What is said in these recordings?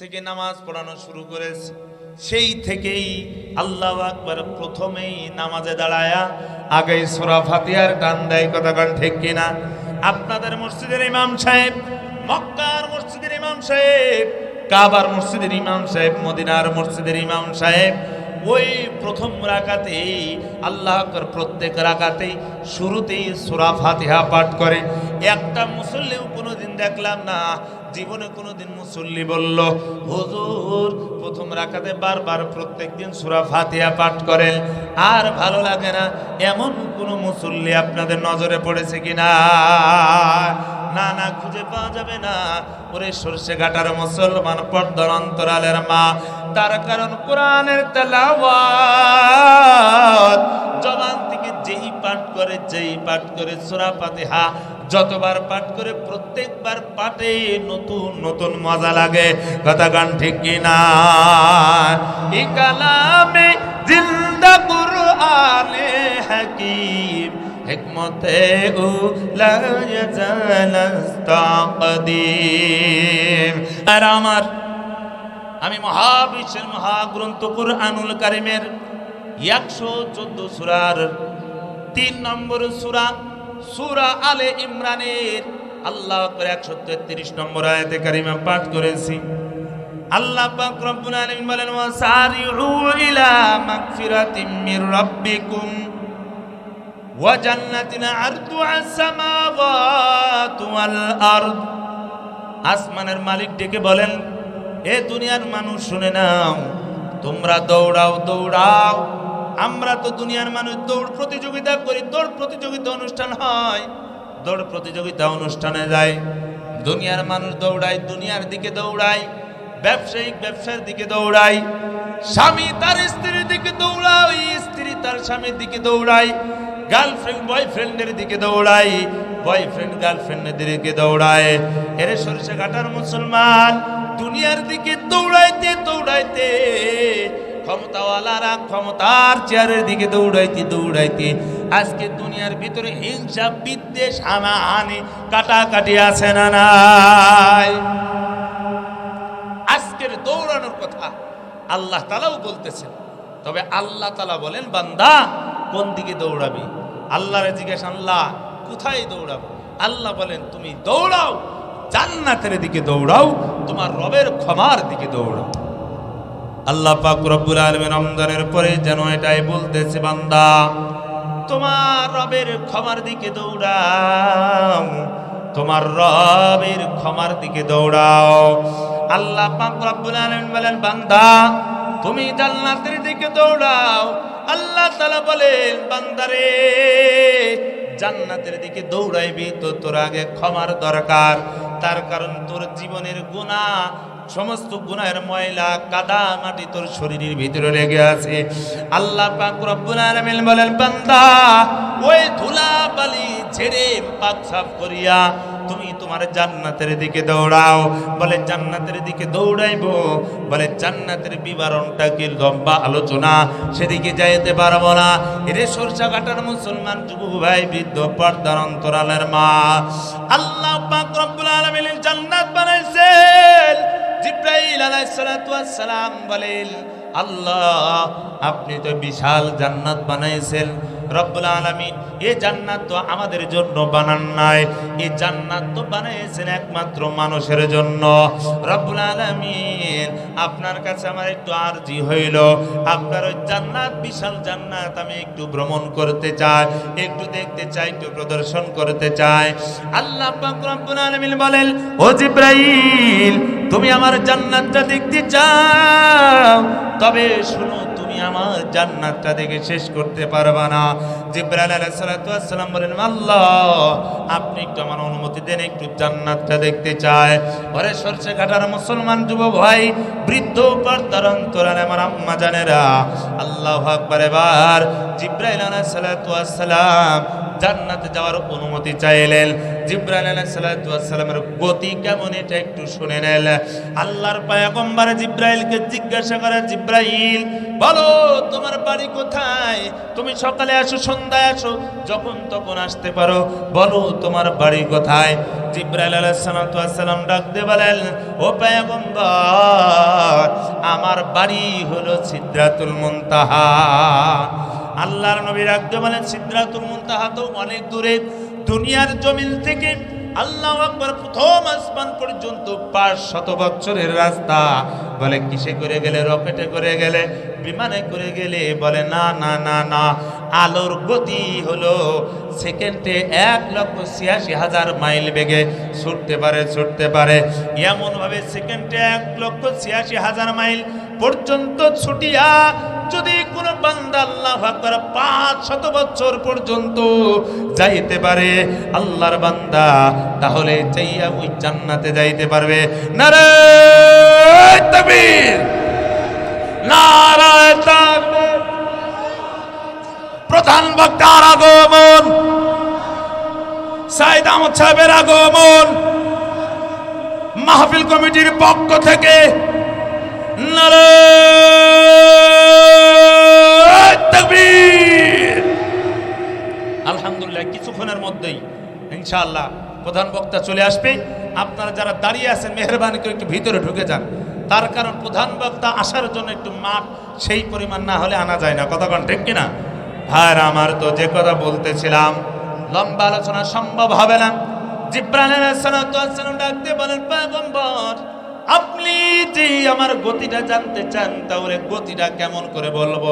থেকে নামাজ পড়ানো শুরু করেছে। সেই থেকেই আল্লাহ আকবার প্রথমেই নামাজে দাঁড়ায়া আগে সুরা ফাতিহার টান দেয় কথাকাল ঠিক কিনা? আপনাদের মসজিদের ইমাম সাহেব, মক্কার মসজিদের ইমাম সাহেব, কাবার মসজিদের ইমাম সাহেব, মদিনার মসজিদের ইমাম সাহেব, ওই প্রথম আল্লাহ আকবার প্রত্যেক রাকাতেই শুরুতেই সুরা ফাতিহা পাঠ করে। একটা মুসল্লিও কোনোদিন দেখলাম না জীবনে কোনোদিন মুসল্লি বলল, হুজুর, প্রথম রাখাতে বারবার প্রত্যেকদিন সুরা ফাতিহা পাঠ করেন, আর ভালো লাগে না এমন কোনো মুসল্লি আপনাদের নজরে পড়েছে কিনা? না না, খুঁজে পাওয়া যাবে না। ওরে সর্ষে ঘাটার মুসলমান পর্দার অন্তরালের মা, তার কারণ কোরআনের তেলাওয়াত। জবান থেকে যেই পাঠ করে, যেই পাঠ করে সূরা ফাতিহা যতবার পাঠ করে প্রত্যেকবার পাঠে নতুন নতুন মজা লাগে। কথা গান ঠিক কিনা? ই কালামে জিন্দা কুরআনে হাকিম, হিকমতে উ লা আর আমার, আমি মহাবিশ্বের মহাগ্রন্থ কুরআনুল কারিমের একশো চোদ্দ সুরার তিন নম্বর সুরা সুরা আলে ইমরানের আল্লাহ করে একশো তেত্রিশ নম্বর আয়াতে কারিমা পাঠ করেছি। ইলা ওয়া আসমানের মালিক ডেকে বলেন, এ দুনিয়ার মানুষ শুনে নাও, তোমরা দৌড়াও দৌড়াও। আমরা তো দুনিয়ার মানুষ দৌড় প্রতিযোগিতা করি, দৌড় প্রতিযোগিতা অনুষ্ঠান হয়। দৌড় প্রতিযোগিতা অনুষ্ঠানে যায়, দুনিয়ার মানুষ দৌড়ায়, দুনিয়ার দিকে দৌড়ায়, ব্যবসায়িক ব্যবসার দিকে দৌড়ায়, স্বামী তার স্ত্রীর দিকে দৌড়ায়, স্ত্রী তার স্বামীর দিকে দৌড়ায় গার্লফ্রেন্ড বয়ফ্রেন্ডের দিকে দৌড়ায় বয়ফ্রেন্ড গার্লফ্রেন্ডের দিকে দৌড়ায়। এরে সরিষা কাটার মুসলমান, দুনিয়ার দিকে দৌড়াইতে দৌড়াইতে ক্ষমতাওয়ালারা ক্ষমতার চেয়ারের দিকে দৌড়াইতে দৌড়াইতে, আজকে দুনিয়ার ভিতরে হিংসা, বিদ্বেষ, হানাহানি, কাটাকাটি আছে না নাই? আজকের দৌড়ানোর কথা আল্লাহ তালাও বলতেছেন। তবে আল্লাহ তালা বলেন, বান্দা, কোন দিকে দৌড়াবি? আল্লাহরে জিজ্ঞেস, আল্লাহ, কোথায় দৌড়াবো? আল্লাহ বলেন, তুমি দৌড়াও, জান্নাতের দিকে দৌড়াও, তোমার রবের ক্ষমার দিকে দৌড়াও। আল্লাহ পাক রব্বুল আলমিন রমজানের পরে যেন এটাই বলতেছে, বান্দা, তোমার রবের ক্ষমার দিকে দৌড়াও, তোমার রবের ক্ষমার দিকে দৌড়াও। আল্লাহ পাক রব্বুল আলামিন বলেন, বান্দা, তুমি জান্নাতের দিকে দৌড়াও। আল্লাহ তাআলা বলেন বান্দারে জান্নাতের দিকে দৌড়াইবি তো তোর আগে ক্ষমার দরকার। তার কারণ তোর জীবনের গুনাহ সমস্ত গুনাহের ময়লা কাদা মাটি তোর শরীরের ভিতরে লেগে আছে। আল্লাহ পাক রব্বুল আলামিন বলেন, বান্দা, ওই ধুলা বালি ছেড়ে পাক সাফ করিয়া তুমি তোমার জান্নাতের দিকে দৌড়াও। বলে, জান্নাতের দিকে দৌড়াইবো? বলে, জান্নাতের বিবরণটা কি লম্বা আলোচনা? সেদিকে যাইতে পারব না। এরে সরষা কাটার মুসলমান যুবক ভাই, বৃদ্ধ পর্দার অন্তরালের মা, আল্লাহ পাক রব্বুল আলামিন জান্নাত বানাইছেন। জিব্রাইল আলাইহিস সালাতু ওয়াস সালাম বলেন আল্লাহ আপনি তো বিশাল জান্নাত বানাইছেন। রব্বুল আলামিন, এ জান্নাত তো আমাদের জন্য বানান নাই। এই জান্নাত তো বানাইছেন একমাত্র মানুষের জন্য। রব্বুল আলামিন, আপনার কাছে আমার একটু আরজি হইল। আপনার ওই জান্নাত, বিশাল জান্নাত আমি একটু ভ্রমণ করতে চাই, একটু দেখতে চাই, একটু প্রদর্শন করতে চাই। আল্লাহ রব্বুল আলমিন বলেন, ও জিব্রাইল, তুমি আমার জান্নাতটা দেখতে চাও। তবে শুনো আমার জান্নাতটা দেখে শেষ করতে পারবা না। জিব্রাইল আলাইহিস সালাম বলেন, আল্লাহ, আপনি একটু আমার অনুমতি দেন, একটু জান্নাতটা দেখতে চায় পরে সরষে কাটার মুসলমান যুব ভাই, বৃদ্ধ পর্দার অন্তরাল আমার আম্মা জানেরা, আল্লাহ আকবার। এবার জিব্রাইল আলাইহিস সালাম জান্নাতে যাওয়ার অনুমতি চাইলেন। জিব্রাইল আলাইহিস সালামের গতি কেমন এটা একটু শুনে নেন। আল্লাহর পয়গম্বর জিব্রাইলকে জিজ্ঞাসা করে, জিব্রাইল, বলো, তোমার বাড়ি কোথায়? তুমি সকালে আসো, সন্ধ্যায় আসো, যখন তখন আসতে পারো। বলো, তোমার বাড়ি কোথায়? জিব্রাইল আলাইহিস সালাম ডাক দিয়ে বলেন, ও পয়গম্বর, আমার বাড়ি হলো সিদ্রাতুল মুনতাহা। আল্লাহর নবী রাখতে বলেন সিদ্ধাতুল মুনতাহা তো অনেক দূরে। দুনিয়ার জমিন থেকে আল্লাহ আকবর প্রথম আসমান পর্যন্ত পাঁচ শত বছরের রাস্তা। বলে, কিসে করে গেলে? রকেটে করে গেলে? বিমানে করে গেলে? বলে, না না না না। আলোর গতি হলো সেকেন্ডে এক লক্ষ ছিয়াশি হাজার মাইল বেগে। ছুটতে পারে ছুটতে পারে। এমনভাবে সেকেন্ডে এক লক্ষ ছিয়াশি হাজার মাইল পর্যন্ত ছুটিয়া যদি কোন বান্দা আল্লাহ আকবার পাঁচ শত বছর পর্যন্ত যাইতে পারে আল্লাহর বান্দা, তাহলে চাইয়া ওই জান্নাতে যাইতে পারবে। নারে তাকবীর। নারায় প্রধান বক্তার আগমন। সাইদ আহমদ সাহেবের আগমন। মাহফিল কমিটির পক্ষ থেকে নারায় আলহামদুলিল্লাহ, কিছুক্ষণের মধ্যেই ইনশাআল্লাহ প্রধান বক্তা চলে আসবে। আপনারা যারা দাঁড়িয়ে আছেন, মেহরবানি করে একটু ভিতরে ঢুকে যান। তার কারণ প্রধান বক্তা আসার জন্য একটু মাঠ সেই পরিমাণ না হলে আনা যায় না। কথা ঠিক কিনা? ভাইর আমার তো যে কথা বলতেছিলাম, লম্বা আলোচনা সম্ভব হবে না। সালাম ডাকতে বলেন পয়গম্বর আপনি যে আমার গতিটা জানতে চান, তাহলে গতিটা কেমন করে বলব?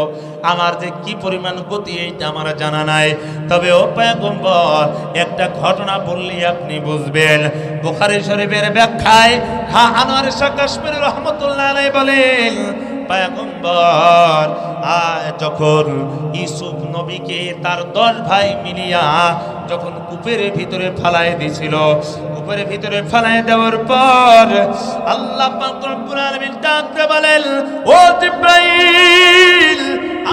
আমার যে কি পরিমাণ গতি, এইটা আমার জানা নাই। তবে ও পায়গম্বর, একটা ঘটনা বললে আপনি বুঝবেন। বুখারি শরীফের ব্যাখ্যায়, হা আনোয়ার শাহ কাশ্মীর রহমতুল্লাহ বলেন, পয়গম্বর আয় যখন ইসুফ নবীকে তার দশ ভাই মিলিয়া যখন কূপের ভিতরে ফালাই দিছিল, কূপের ভিতরে ফালাই দেওয়ার পর আল্লাহ ডাকতে বলেন, ও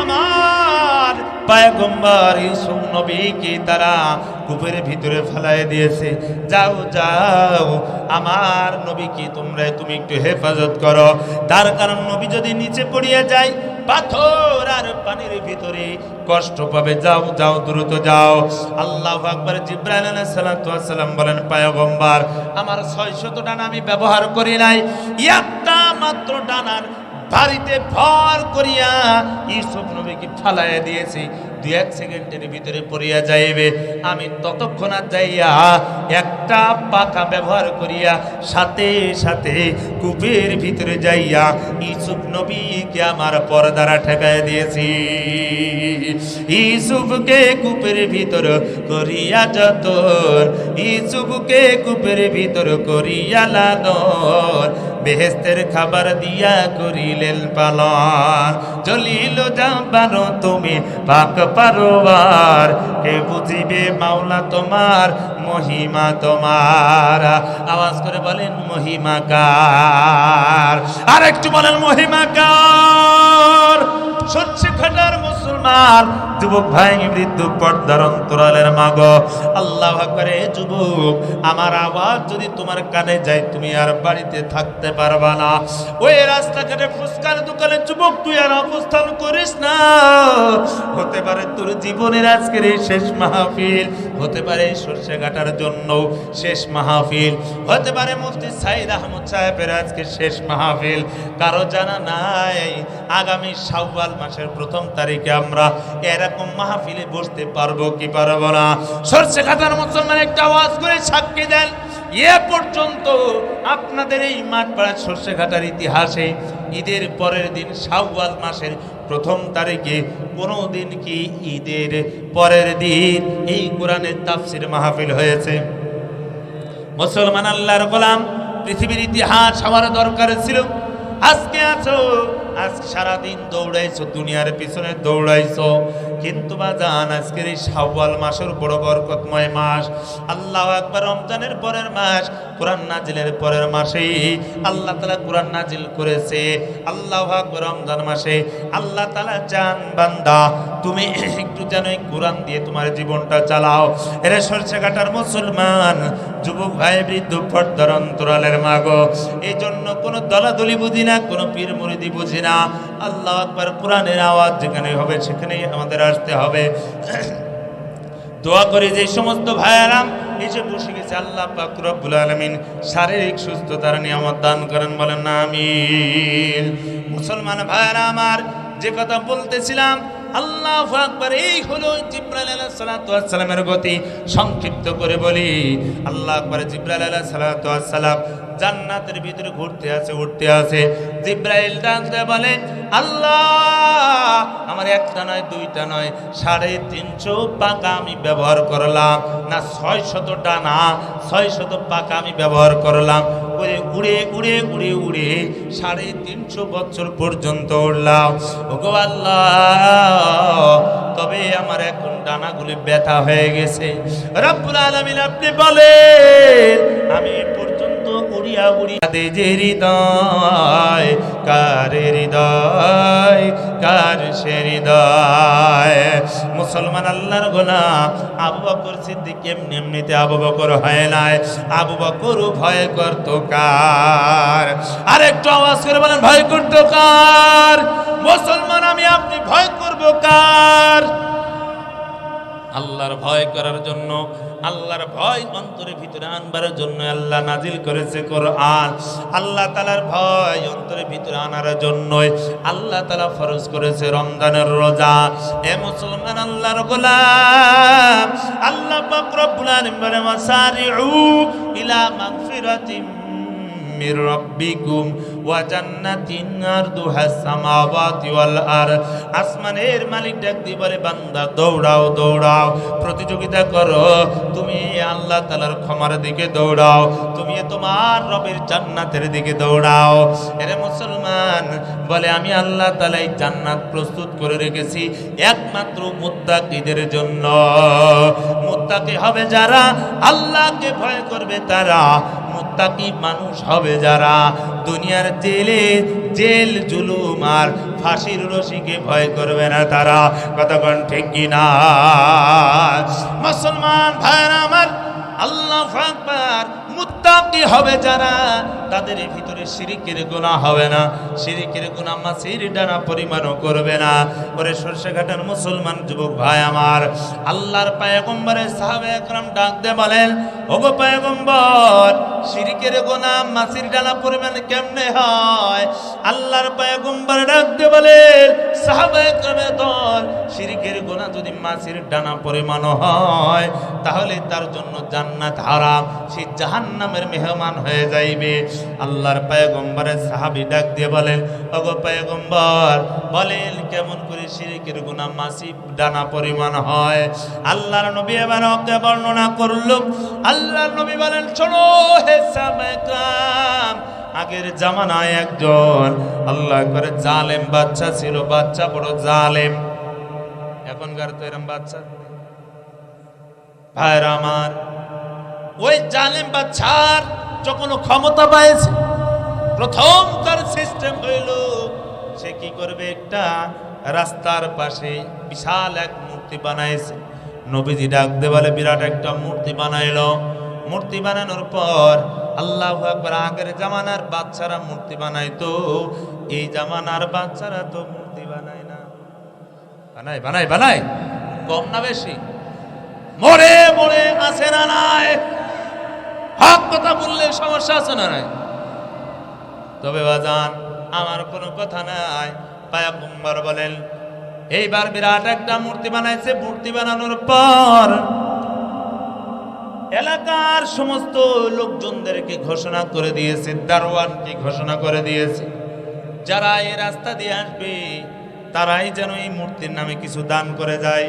আমার পয়গম্বর ইসুফ নবীকে তারা কূপের ভিতরে ফেলাই দিয়েছে। যাও যাও, আমার নবীকে তোমরা তুমি একটু হেফাজত করো। তার কারণ নবী যদি নিচে পড়িয়ে যায় পাথর আর পানির ভিতরে কষ্ট পাবে। যাও যাও, দ্রুত যাও। আল্লাহ আকবর, জিব্রাইল সালাম বলেন, পয়গম্বর, আমার 600 ডানা আমি ব্যবহার করি নাই। একটা মাত্র ডানার বাড়িতে ভর করিয়া ইউসুফ নবীকে ফালাইয়া দিয়েছি। দুই এক সেকেন্ডের ভিতরে পড়িয়া যাইবে। আমি ততক্ষণাৎ যাইয়া একটা পাখা ব্যবহার করিয়া সাথে সাথে কূপের ভিতরে যাইয়া ইসুফ নবীকে আমার পরদারা ঠেকাই দিয়েছি। ইউসুফকে কূপের ভিতর করিয়া যতন ইউসুফকে কূপের ভিতর করিয়া লালন বেহেস্তের খাবার দিয়া করিলেন পালন। চলিল যাবারো তুমি পাক পারোবার কে বুঝিবে মাওলা তোমার, মহিমা তোমার। আওয়াজ করে বলেন, মহিমা কার? আর একটু বলেন, মহিমা কার? সচ্ছে খাটার মুসলমান যুবক ভাই বৃদ্ধ পর্দার অন্তরালের মাগ। আল্লাহ করে যুবক, আমার আওয়াজ যদি তোমার কানে যায়, তুমি আর বাড়িতে থাকতে পারবা না। ওই রাস্তাঘাটে ফুসকার দোকানে যুবক, তুই আর অবস্থান করিস না। হতে পারে তোর জীবনের আজকের এই শেষ মাহফিল, হতে পারে সর্ষে কাটার জন্য শেষ মাহফিল, হতে পারে মুফতি সাইদ আহমদ সাহেবের আজকে শেষ মাহফিল। কারও জানা নাই, আগামী শাওয়াল মাসের প্রথম তারিখে আমরা এরকম মাহফিলে বসতে পারব কি পারব না? সর্ষে খাতার মুসলমান একটা আওয়াজ করে সাক্ষী দেন। এ পর্যন্ত আপনাদের এই মাঠ পাড়ার সর্ষে ঘাটার ইতিহাসে ঈদের পরের দিন শাওয়াল মাসের প্রথম তারিখে কোনো দিন কি ঈদের পরের দিন এই কোরআনের তাফসির মাহফিল হয়েছে? মুসলমান আল্লাহর গোলাম, পৃথিবীর ইতিহাস আমার দরকার ছিল। আজকে আছো আজ সারাদিন দৌড়াইছো, দুনিয়ার পিছনে দৌড়াইছো। কিন্তু বা জান, আজকের এই শাওয়াল মাসের বড় বরকতময় মাস। আল্লাহ একবার রমজানের পরের মাস, কোরআন নাজিলের পরের মাসেই আল্লাহ তালা কোরআন নাজিল করেছে। আল্লাহ আকবার, রমজান মাসে আল্লাহ তালা চান বান্দা, তুমি একটু যেন কোরআন দিয়ে তোমার জীবনটা চালাও। এরে সরষে কাটার মুসলমান, যুবক ভাই, বৃদ্ধ ফর্দার অন্তরালের মাগো এই জন্য কোনো দলাদলি বুঝি না, কোনো পীর মুরিদি বুঝি না, আল্লাহ আকবার কোরআনের আওয়াজ যেখানে হবে সেখানেই আমাদের আসতে হবে। দোয়া করি যে সমস্ত ভাইয়ারাম এসে বসে গেছে আল্লাহ পাক রব্বুল আলামিন, শারীরিক সুস্থতার নিয়ামত দান করেন, বলেন না আমিন। মুসলমান ভাইয়ারা আমার, যে কথা বলতেছিলাম, আল্লাহ আকবার, এই হলো জিব্রাইল আলাইহিস সালাতু ওয়াস সালামের গতি। সংক্ষিপ্ত করে বলি, আল্লাহ আকবার জিব্রাইল আলাইহিস সালাতু ওয়াস সালাম জান্নাতের ভিতরে ঘুরতে আছে উঠতে আছে জিব্রাইল ডাকতে বলে, আল্লাহ, আমার একটা নয়, দুইটা নয়, সাড়ে তিনশো পাকা আমি ব্যবহার করলাম। না ছয় শত ডানা ছয় শত পাকা আমি ব্যবহার করলাম। উড়ে উড়ে উড়ে উড়ে উড়ে সাড়ে তিনশো বছর পর্যন্ত উড়লাম। ওগো আল্লাহ, তবে আমার এখন ডানাগুলি ব্যথা হয়ে গেছে। রব্বুল আলামিন আপনি বলেন, আমি এ পর্যন্ত উড়িয়া উড়িয়া দে যে হৃদয় কার হৃদয়, কার সে হৃদয়? মুসলমান আল্লাহর গোলা আবু বকর সিদ্দিক এমনি এমনিতে আবু বকর হয় নাই। আবু বকর ভয় করতো কার? আর একটু আওয়াজ করে বলেন, ভয় করতো কার? মুসলমান আমি, আপনি ভয় করব কার? আল্লাহর ভয় করার জন্য, আল্লাহর ভয় অন্তরের ভিতরে আনবার জন্য আল্লাহ নাজিল করেছে কোরআন। আল্লাহ তালার ভয় অন্তরের ভিতরে আনার জন্যই আল্লাহ তালা ফরজ করেছে রমজানের রোজা। এ মুসলমান আল্লাহর গোলাম, আল্লাহ পাক ইলা মাগফিরাতিম ওয়া জান্নাতিন আরদুহাস সামাওয়াতি ওয়াল আর আসমানের মালিক ডাক দিয়ে বলে, বান্দা, দৌড়াও দৌড়াও, প্রতিযোগিতা করো। তুমি আল্লাহ তাআলার ক্ষমার দিকে দৌড়াও। তুমি তোমার রবের জান্নাতের দিকে দৌড়াও। এরে মুসলমান, বলে, আমি আল্লাহ তাআলা এই জান্নাত প্রস্তুত করে রেখেছি একমাত্র মুত্তাকিদের জন্য। মুত্তাকি হবে যারা আল্লাহকে ভয় করবে, তারা মুত্তাকি মানুষ হবে যারা। দুনিয়ার জেলে জেল জুলুম আর ফাঁসির রশিকে ভয় করবে না তারা। কতক্ষণ ঠিক কিনা মুসলমান ভাইরা আমার, আল্লাহ আকবার। মুত্তাকি হবে যারা, তাদের ভিতরে শিরিকের গুনাহ হবে না। শিরিকের গুনাহ মাসির ডানা পরিমাণও করবে না। ওরে সরষে ঘাটার মুসলমান যুবক ভাই আমার, আল্লাহর পায়গম্বরে সাহাবে একরাম ডাক দে বলেন, ওগো পায়গম্বর, শিরিকের গুনাহ মাসির ডানা পরিমাণ কেমনে হয়? আল্লাহর পায়গম্বর ডাক দে বলেন, সাহাবে একরামের দল, শিরিকের গুনাহ যদি মাসির ডানা পরিমাণ হয়, তাহলে তার জন্য জান্নাত হারাম। সে জাহান্নামের মেহমান হয়ে যাইবে। আল্লাহর পায়গম্বরের সাহাবি ডাক দিয়ে বলেন, ওগো পায়গম্বর, বলেন কেমন করে শিরিকের গুনাহ মাসি ডানা পরিমাণ হয়? আল্লাহর নবী এবার ওকে বর্ণনা করল। আল্লাহর নবী বলেন, শোনো হে সাহাবায়ে আগের জামানায় একজন আল্লাহ করে জালেম বাচ্চা ছিল বাচ্চা বড় জালেম। এখনকার তো এরম বাচ্চা ভাইরা আমার ওই জালেম বাচ্চার যখন ক্ষমতা পাইছে, প্রথম তার সিস্টেম হইল, সে কি করবে একটা রাস্তার পাশে বিশাল এক মূর্তি বানাইছে। নবীজি ডাক দেওয়ালে বিরাট একটা মূর্তি বানাইলো। মূর্তি বানানোর পর আল্লাহ আকবার আগের জামানার বাচ্চারা মূর্তি বানাইতো। এই জামানার বাচ্চারা তো মূর্তি বানায় না। বানায় বানায় বানায়, কম না বেশি। মরে মরে আছে না নাই? হক কথা বললে সমস্যা আছে না নাই? তবে বাজান, আমার কোনো কথা নাই। পায়াকুম্বার বলেন, এইবার বিরাট একটা মূর্তি বানাইছে, মূর্তি বানানোর পর এলাকার সমস্ত লোকজনদেরকে ঘোষণা করে দিয়েছে, দারোয়ানকে ঘোষণা করে দিয়েছে। যারা এই রাস্তা দিয়ে আসবে, তারাই যেন এই মূর্তির নামে কিছু দান করে যায়।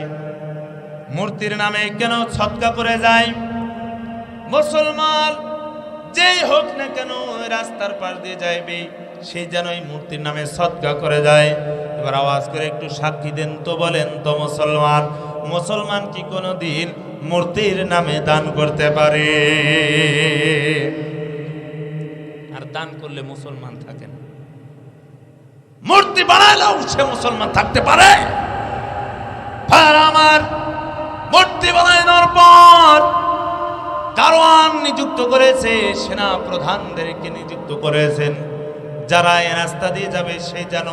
মূর্তির নামে কেন ছটকা করে যায়? মুসলমান, যেই হোক না কেন রাস্তার পাশ দিয়ে যাইবে সেই যেন এই মূর্তির নামে সৎকা করে যায় এবার আওয়াজ করে একটু সাক্ষী দেন তো বলেন, তো মুসলমান মুসলমান কি কোনো দিন মূর্তির নামে দান করতে পারে? আর দান করলে মুসলমান থাকে না। মূর্তি বানালেও সে মুসলমান থাকতে পারে। আমার মূর্তি বানানোর পর দারোয়ান নিযুক্ত করেছে সেনা প্রধানদেরকে নিযুক্ত করেছেন। যারা এ রাস্তা দিয়ে যাবে, সে যেন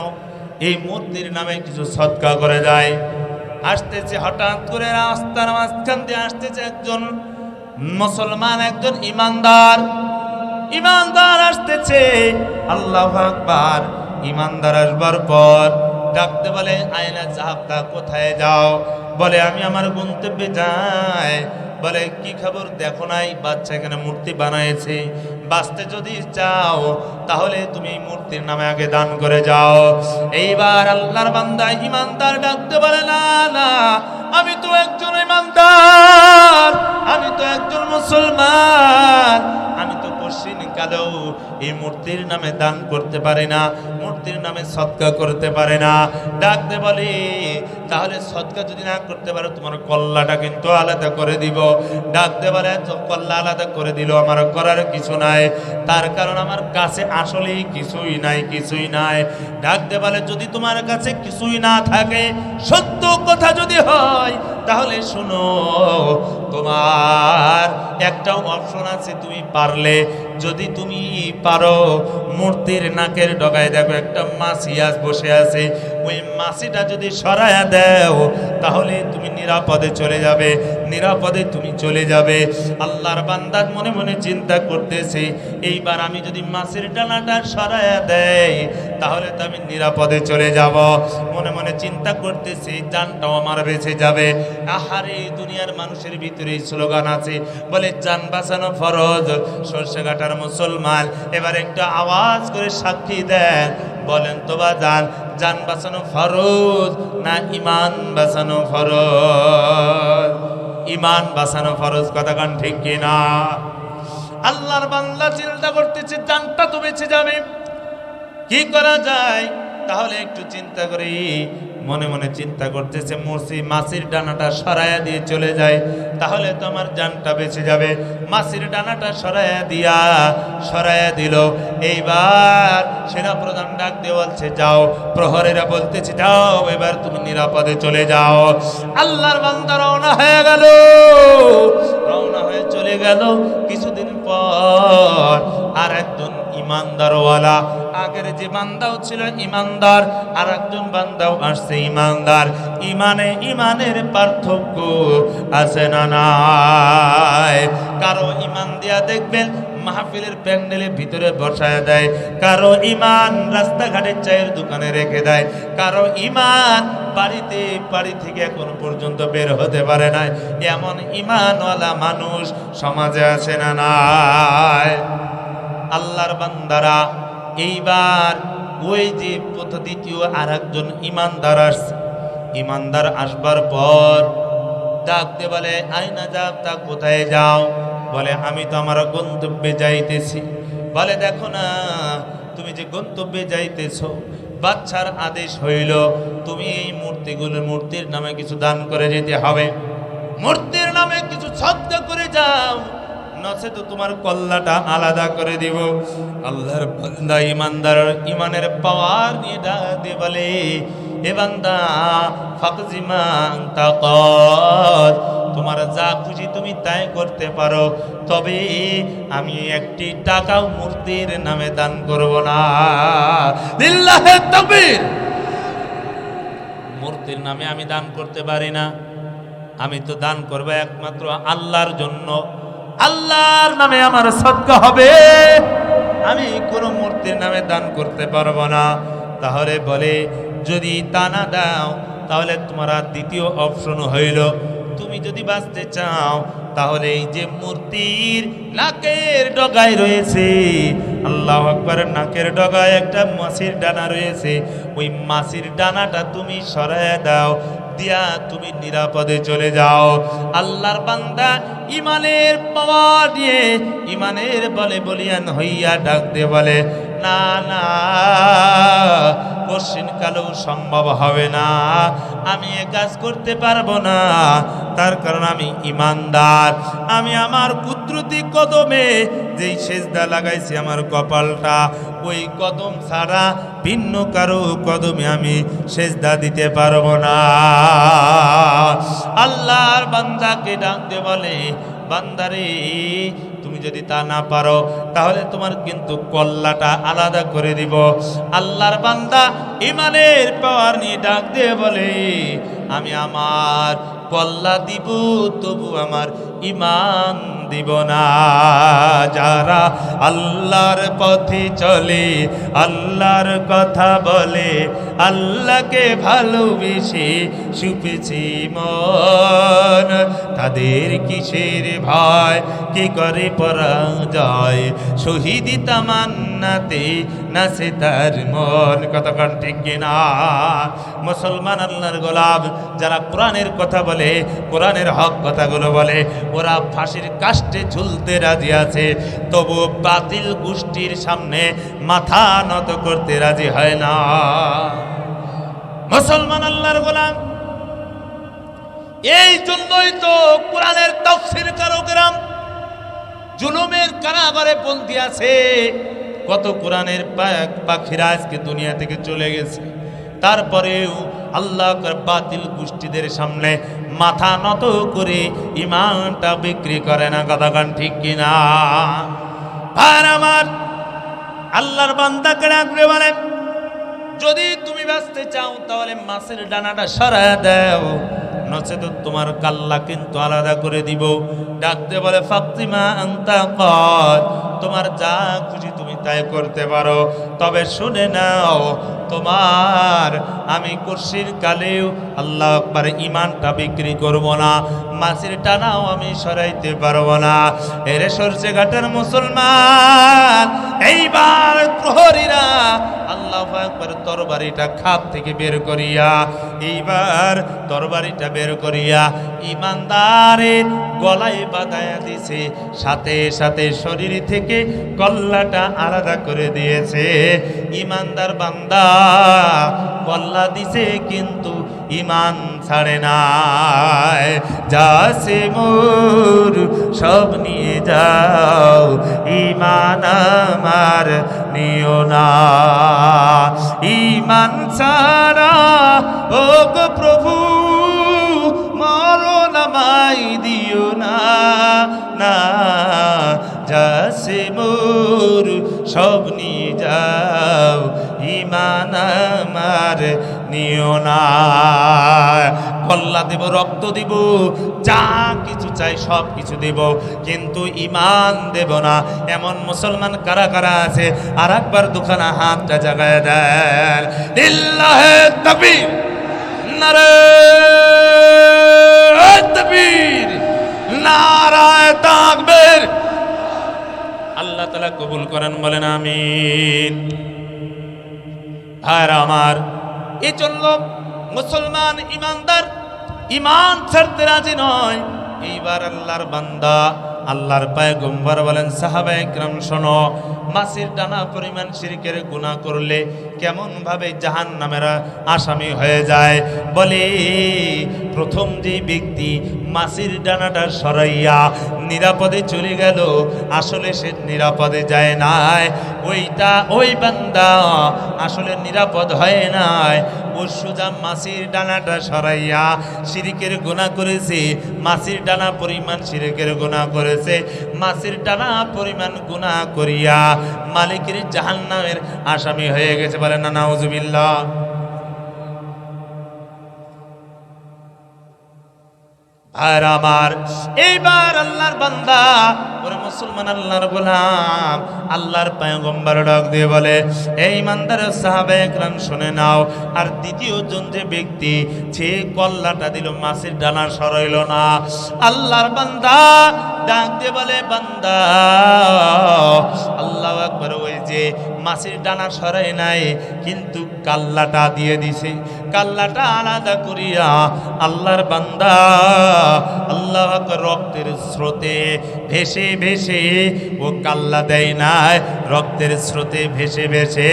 এই মূর্তির নামে কিছু সৎকা করে যায়। আসতেছে হঠাৎ করে রাস্তার মাঝখান দিয়ে আসতেছে একজন মুসলমান, একজন ইমানদার। ইমানদার আসতেছে। আল্লাহ আকবার, ইমানদার আসবার পর ডাকতে বলে, আয়না জাহাবটা কোথায় যাও? বলে, আমি আমার গন্তব্যে যাই। বলে কি খবর দেখো নাই? বাচ্চা এখানে মূর্তি বানাইছে। বাঁচতে যদি চাও, তাহলে তুমি মূর্তির নামে আগে দান করে যাও। এইবার আল্লাহর বান্দা ইমানদার ডাকতে বলে, না না, আমি তো একজন ইমানদার আমি তো একজন মুসলমান, আমি তো পশ্চিম কালেও এই মূর্তির নামে দান করতে পারে না, মূর্তির নামে সৎকা করতে পারে না। ডাকতে বলি, তাহলে সৎকা যদি না করতে পারো, তোমার কল্লাটা কিন্তু আলাদা করে দিব। ডাকতে পারে কল্লা আলাদা করে দিল, আমার করার কিছু নাই। তার কারণ আমার কাছে আসলেই কিছুই নাই কিছুই নাই। ডাকতে বলে, যদি তোমার কাছে কিছুই না থাকে, সত্য কথা যদি হয়, তাহলে শুনো তোমার একটা অপশন আছে, তুমি পারলে। যদি তুমি পারো, মূর্তির নাকের ডগায় দেখো, একটা মাছি আজ বসে আছে। ওই মাছিটা যদি সরায়া দেও, তাহলে তুমি নিরাপদে চলে যাবে, নিরাপদে তুমি চলে যাবে। আল্লাহর বান্দার মনে মনে চিন্তা করতেছে, এইবার আমি যদি মাছের ডানাটা সরায়া দেয় তাহলে তো আমি নিরাপদে চলে যাব। মনে মনে চিন্তা করতেছি জানটাও আমার বেঁচে যাবে। আহারে দুনিয়ার মানুষের ভিতরে এই স্লোগান আছে, বলে জান বাঁচানো ফরজ, সর্ষে কাটার মুসলমান। এবার একটু আওয়াজ করে সাক্ষী দেন, বলেন তো বা যান জান বাঁচানো ফরজ না ইমান বাঁচানো ফরজ? ইমান বাঁচানো ফরজ কথা কান ঠিক কিনা আল্লাহর বান্দা চিন্তা করতেছে জানটা তো বেঁচে যাবে। কি করা যায়? তাহলে একটু চিন্তা করি মনে মনে চিন্তা করতেছে, মরসি মাছির ডানাটা সরায়া দিয়ে চলে যায়, তাহলে তো আমার জানটা বেঁচে যাবে। মাসির ডানাটা সরায়া দিয়া সরায়া দিল। এইবার সেনা প্রধান ডাক দিয়ে বলছে, যাও। প্রহরেরা বলতেছে, যাও, এবার তুমি নিরাপদে চলে যাও। আল্লাহর বান্দা রওনা হয়ে গেল। রওনা হয়ে চলে গেল। কিছুদিন পর আর একজন ইমানদারওয়ালা। আগের যে বান্দাও ছিল ইমানদার আর একজন বান্দাও আসছে ইমানদার। ইমানে ইমানের পার্থক্য আছে না নাই? কারও ইমান দিয়া দেখবেন, মাহফিলের প্যান্ডেলের ভিতরে বসায় দেয়। কারও ইমান রাস্তাঘাটের চায়ের দোকানে রেখে দেয়। কারও ইমান বাড়িতে বাড়ি থেকে এখন পর্যন্ত বের হতে পারে না এমন ইমানওয়ালা মানুষ সমাজে আছে না নাই? আল্লাহর বান্দারা, এইবার ওই যে দ্বিতীয় আর একজন ইমানদার আসছে। ইমানদার আসবার পর ডাকতে বলে আইনা যাও তা কোথায় যাও? বলে, আমি তো আমার গন্তব্যে যাইতেছি। বলে, দেখো না, তুমি যে গন্তব্যে যাইতেছ বাচ্চার আদেশ হইল, তুমি এই মূর্তিগুলোর মূর্তির নামে কিছু দান করে যেতে হবে। মূর্তির নামে কিছু সদ্গা করে যাও নচে তো তোমার কল্লাটা আলাদা করে দিব? আল্লাহর বান্দা ইমানদার, ইমানের পাওয়ার নিয়ে ডাক দিয়ে বলে এ বান্দা ফাকজিমাং তাকত তোমার যা খুশি তুমি তাই করতে পারো, তবে আমি একটি টাকাও মূর্তির নামে দান করব না। লিল্লাহে তাকবীর! মূর্তির নামে আমি দান করতে পারি না। আমি তো দান করব একমাত্র আল্লাহর জন্য। আল্লাহর নামে আমার সদকা হবে। আমি কোনো মূর্তির নামে দান করতে পারব না। তাহলে বলে, যদি তা না দাও, তাহলে তোমার দ্বিতীয় অপশন হইল, তুমি যদি বাঁচতে চাও, তাহলে এই যে মূর্তির নাকের ডগায় রয়েছে, আল্লাহ আকবর, নাকের ডগায় একটা মাছির ডানা রয়েছে, ওই মাছির ডানাটা তুমি সরায় দাও দিয়া তুমি নিরাপদে চলে যাও। আল্লাহর বান্দা ইমানের পাওয়া দিয়ে ইমানের বলে বলিয়ান হইয়া ডাক দিয়ে বলে না না। কশিন কালেও সম্ভব হবে না। আমি এ কাজ করতে পারব না। তার কারণ আমি ইমানদার। আমি আমার কুদরতি কদমে যেই সেজদা লাগাইছি আমার কপালটা, ওই কদম ছাড়া ভিন্ন কারও কদমে আমি সেজদা দিতে পারব না। আল্লাহর বান্দাকে ডাকতে বলে, বান্দারে তুমি যদি তা না পারো, তাহলে তোমার কিন্তু কল্লাটা আলাদা করে দিব। আল্লাহর বান্দা ইমানের পাওয়ার নিয়ে ডাক দিয়ে বলে, আমি আমার কল্লা দিব, তবু আমার ইমান দিব না। যারা আল্লাহর পথে চলে, আল্লাহর কথা বলে, আল্লাহকে ভালোবেসে সুপেছি মন তাদের কিসের ভয়? কি করে পরাজয় শহীদি তামান্নাতে নাচে তার মন। কতক্ষণ ঠিক কিনা? মুসলমান আল্লাহর গোলাম, যারা কোরআনের কথা বলে, কোরআনের হক কথাগুলো বলে, ওরা ফাঁসির কাষ্টে ঝুলতে রাজি আছে। তবু বাতিল গোষ্ঠীর সামনে মাথা নত করতে রাজি হয় না। মুসলমান আল্লাহর গোলাম এই জন্যই তো কোরআনের তফসির কারকেরাম জুলুমের কারাগারে বন্দি আছে। কত কোরআনের পাখিরা আজকে দুনিয়া থেকে চলে গেছে। তারপরেও আল্লাহ বাতিল গোষ্ঠীদের সামনে মাথা নত করে ইমানটা বিক্রি করে না কথাখান ঠিক কিনা? আর আমার আল্লাহর বান্দাকে ডাকবে বলে? যদি তুমি বাঁচতে চাও, তাহলে মাছের ডানাটা সরায় দাও। নচেত তোমার কাল্লা কিন্তু আলাদা করে দিব। ডাকতে বলে, ফাতিমা আন্তা কর তোমার যা খুশি তুমি তাই করতে পারো। তবে শুনে নাও, তোমার আমি কুর্সির কালেও আল্লাহ আকবার ইমানটা বিক্রি করব না। মাছের টানাও আমি সরাইতে পারব না। এরে সরষে ঘাটের মুসলমান, এইবার প্রহরীরা আল্লাহ একবার তরবারিটা খাপ থেকে বের করিয়া, এইবার তরবারিটা বের করিয়া ইমানদারের গলায় বাঁধাইয়া দিছে, সাথে সাথে শরীর থেকে কল্লাটা আলাদা করে দিয়েছে। ইমানদার বান্দা কল্লা দিছে কিন্তু ইমান ছাড়ে নাই। যাসে মোর সব নিয়ে যাও ইমান আমার নিও না। ইমান ছাড়া, ও প্রভু, মরণ আমায় দিও না না। যাসে মোর সব নিয়ে যাও ইমান আমার নিও না। কল্লা দেব, রক্ত দিব, যা কিছু চাই সব কিছু দেব, কিন্তু ইমান দেব না। এমন মুসলমান কারা কারা আছে? আর একবার দুখানা হাতটা জাগায় দেন। লিল্লাহে নারায় তাকবীর। আল্লাহ তালা কবুল করেন, বলেন আমিন। আর আমার এই জন্য মুসলমান ইমানদার, ইমান ছাড়তে রাজি নয়। এইবার আল্লাহর বান্দা, আল্লাহর পায়গম্বর বলেন, সাহাবা একরাম, শোনো, মাসির ডানা পরিমাণ শিরকের গুণা করলে কেমন ভাবে জাহান নামের আসামি হয়ে যায়? বলে, প্রথম যে ব্যক্তি মাসির ডানাটা সরাইয়া নিরাপদে চলে গেল, আসলে সে নিরাপদে যায় নাই। ওইটা, ওই বান্দা আসলে নিরাপদ হয় নাই। সোজা মাসির ডানাটা সরাইয়া সিরিকের গোনা করেছে, মাসির ডানা পরিমাণ সিরিকের গোনা করেছে, মাসির ডানা পরিমাণ গুণা করিয়া মালিকের জাহান্নামের আসামি হয়ে গেছে বলে না, নাউজুবিল্লাহ। আর আমার, এইবার আল্লাহর বান্দা, ওরে মুসলমান আল্লাহর গোলাম, আল্লাহর পায়গম্বর ডাক দিয়ে বলে, এই মান্দার সাহাবে একরাম শুনে নাও। আর দ্বিতীয় জন যে ব্যক্তি, সে কল্লাটা দিল, মাছের ডানা সরাইল না। আল্লাহর বান্দা ডাক দিয়ে বলে, বান্দা, আল্লাহ একবার ওই যে মাছের ডানা সরাই নাই, কিন্তু কাল্লাটা দিয়ে দিছে। কাল্লাটা আলাদা করিয়া আল্লাহর বান্দা, আল্লাহ রক্তের স্রোতে ভেসে ভেসে, ও কাল্লা দেয় নাই, রক্তের স্রোতে ভেসে ভেসে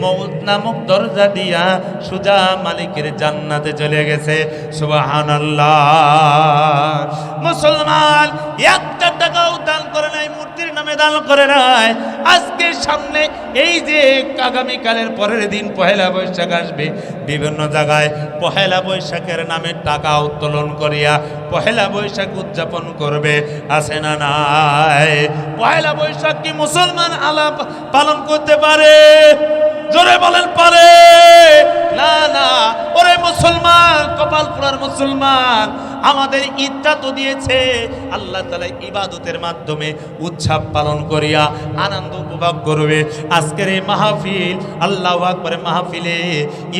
মৌত নামক দরজা দিয়া সুজা মালিকের জান্নাতে চলে গেছে। সুবাহান মুসলমান, একটা টাকাও দান করে নাই, মূর্তির নামে দান করে নাই। আজকে সামনে এই যে আগামীকালের পরের দিন পহেলা বৈশাখ আসবে, বিভিন্ন জায়গায় পহেলা বৈশাখের নামে টাকা উত্তোলন করিয়া পহেলা বৈশাখ উদযাপন করবে আসে না নাই? পহেলা বৈশাখ কি মুসলমান আলাপ পালন করতে পারে? জোরে বলেন পারে। না না। ওরে মুসলমান কপাল পুরার মুসলমান, আমাদের ঈদটা তো দিয়েছে। আল্লাহ তালা ইবাদতের মাধ্যমে উৎসব পালন করিয়া আনন্দ উপভোগ করবে। আজকের এই মাহফিল, আল্লাহ আকবরের মাহফিলে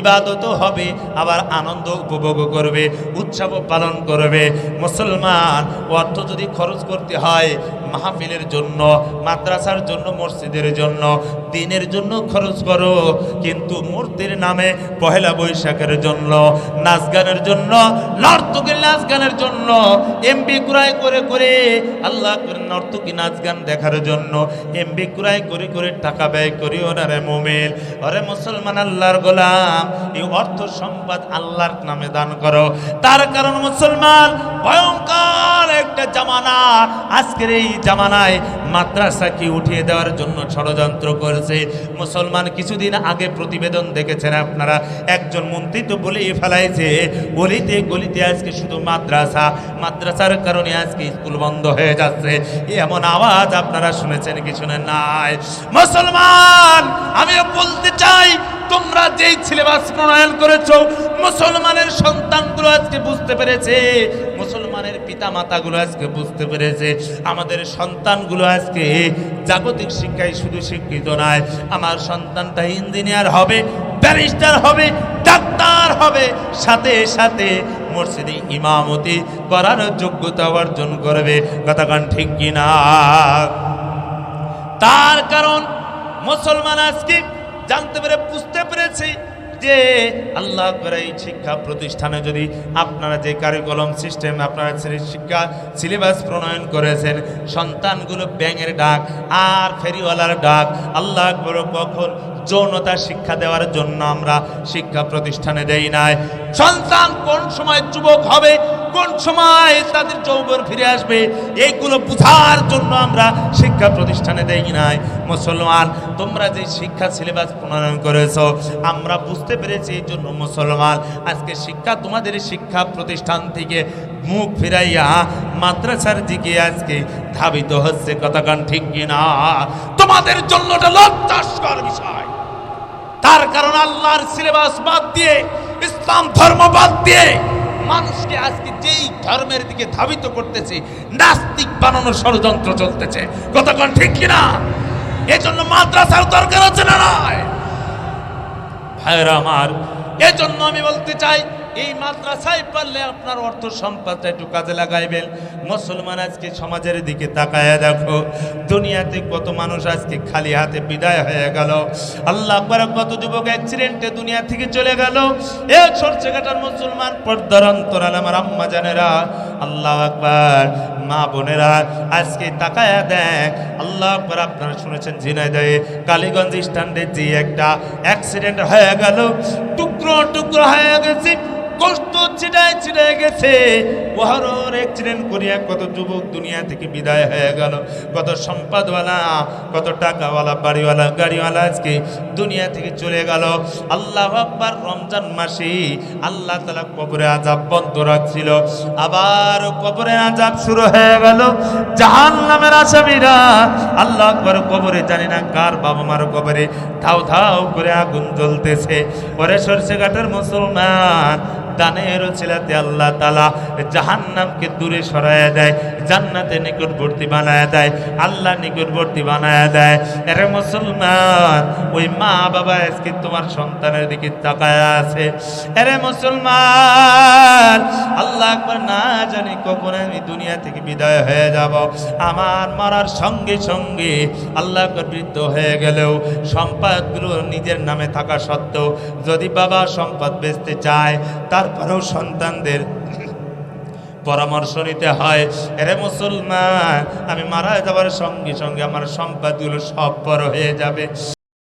ইবাদতও হবে, আবার আনন্দ উপভোগ করবে উৎসবও পালন করবে। মুসলমান অর্থ যদি খরচ করতে হয় মাহফিলের জন্য, মাদ্রাসার জন্য, মসজিদের জন্য, দিনের জন্য খরচ করো, কিন্তু মূর্তির নামে পহেলা বৈশাখের জন্য নাচ গানের জন্য নর্তকীর নাচ গানের জন্য এমবি ক্রয় করে করে আল্লাহ করে নর্তকী নাচ গান দেখার জন্য এমবি ক্রয় করে করে টাকা ব্যয় করি ওনারে মোমেল। ওরে মুসলমান আল্লাহর গোলাম, এই অর্থ সম্পদ আল্লাহর নামে দান করো। তার কারণ মুসলমান ভয়ঙ্কর। জামানা, আজকের এই জামানায় মাদ্রাসাকে উঠিয়ে দেওয়ার জন্য ষড়যন্ত্র করেছে? মুসলমান কিছুদিন আগে প্রতিবেদন দেখেছেন আপনারা, একজন মন্ত্রী তো বলেই ফেলাইছে, গলিতে গলিতে আজকে শুধু মাদ্রাসা, মাদ্রাসার কারণে আজকে স্কুল বন্ধ হয়ে যাচ্ছে। এমন আওয়াজ আপনারা শুনেছেন কি শুনেন নাই? মুসলমান, আমিও বলতে চাই তোমরা যেই সিলেবাস প্রণয়ন করেছ, মুসলমানের সন্তানগুলো আজকে বুঝতে পেরেছে, মুসলমানের পিতা মাতাগুলো আজকে বুঝতে পেরেছে, আমাদের সন্তানগুলো আজকে জাগতিক শিক্ষায় শুধু শিক্ষিত নয়, আমার সন্তানটা ইঞ্জিনিয়ার হবে, ব্যারিস্টার হবে, ডাক্তার হবে, সাথে সাথে মসজিদে ইমামতি করার যোগ্যতা অর্জন করবে। কথাকান ঠিক কিনা? তার কারণ মুসলমান আজকে জানতে পেরে বুঝতে পেরেছি যে আল্লাহ করে এই শিক্ষা প্রতিষ্ঠানে যদি আপনারা যে কারিকুলাম সিস্টেম আপনারা শিক্ষা সিলেবাস প্রণয়ন করেছেন, সন্তানগুলো ব্যাঙের ডাক আর ফেরিওয়ালার ডাক, আল্লাহ কখন যৌনতা শিক্ষা দেওয়ার জন্য আমরা শিক্ষা প্রতিষ্ঠানে দেই নাই। সন্তান কোন সময় যুবক হবে, কোন সময় তাদের যৌবন ফিরে আসবে এইগুলো বুঝার জন্য আমরা শিক্ষা প্রতিষ্ঠানে দেই নাই। মুসলমান, তোমরা যে শিক্ষা সিলেবাস প্রণয়ন করেছ, আমরা বুঝতে পেরেছি এই জন্য মুসলমান, আজকে শিক্ষা তোমাদের শিক্ষা প্রতিষ্ঠান থেকে মুখ ফিরাইয়া মাদ্রাসার দিকে আজকে ধাবিত হচ্ছে কথাকান ঠিক কিনা? তোমাদের জন্য লজ্জাস্কর বিষয়। তার কারণ আল্লাহর সিলেবাস বাদ দিয়ে, ইসলাম ধর্ম বাদ দিয়ে মানুষকে আজকে যেই ধর্মের দিকে ধাবিত করতেছে, নাস্তিক বানানোর ষড়যন্ত্র চলতেছে। কতক্ষণ ঠিক কিনা? এজন্য মাদ্রাসার দরকার আছে না নয় ভাইরা আমার, এজন্য আমি বলতে চাই এই মাদ্রাসায় পারলে আপনার অর্থ সম্পদটা একটু কাজে লাগাইবেন। মুসলমান আজকে সমাজের দিকে তাকায় দেখো, দুনিয়াতে কত মানুষ আজকে খালি হাতে বিদায় হয়ে গেল। আল্লাহ করে কত যুবক অ্যাক্সিডেন্টে দুনিয়া থেকে চলে গেল। এ সরষে কাটার মুসলমান পর্দার আমার আম্মা জানেরা, আল্লাহ আকবার, মা বোনেরা আজকে তাকায়া দেখ, আল্লাহ আকবার, আপনারা শুনেছেন ঝিনাইদহে, কালীগঞ্জ স্ট্যান্ডে যে একটা অ্যাক্সিডেন্ট হয়ে গেল। টুকরো টুকরো হয়ে গেছে কষ্ট ছিটায় ছিটায় গেছে। বহরর অ্যাক্সিডেন্ট করিয়া কত যুবক দুনিয়া থেকে বিদায় হয়ে গেল। কত সম্পদওয়ালা, কত টাকাওয়ালা, বাড়িওয়ালা, গাড়িওয়ালা আজকে দুনিয়া থেকে চলে গেল। আল্লাহ আকবার রমজান মাসে আল্লাহ তালা কবরে আজাব বন্ধ রাখছিল। আবার কবরে আজাব শুরু হয়ে গেল। জাহান নামের আসামিরা আল্লাহ আকবার কবরে, জানি না কার বাবা মার কবরে, ধাও ধাও করে আগুন জ্বলতেছে। পরে সরষে ঘাটের মুসলমান দানের ছেলেতে আল্লাহ তালা জাহান্নামকে দূরে সরায় দেয় জান্নাতে নিকটবর্তী বানায় দেয় আল্লাহ নিকটবর্তী বানায় দেয়। এরে মুসলমান, ওই মা বাবা আজকে তোমার সন্তানের দিকে তাকায় আছে। এরে মুসলমান, আল্লাহ একবার না জানি কখন আমি দুনিয়া থেকে বিদায় হয়ে যাব। আমার মরার সঙ্গে সঙ্গে আল্লাহ একবার বৃদ্ধ হয়ে গেলেও সম্পদগুলো নিজের নামে থাকা সত্ত্বেও যদি বাবা সম্পদ বেচতে চায় তারপরেও সন্তানদের পরামর্শ নিতে হয়, এরে মুসলমান, আমি মারা যাবার সঙ্গে সঙ্গে আমার সম্পাদগুলো সব বড় হয়ে যাবে।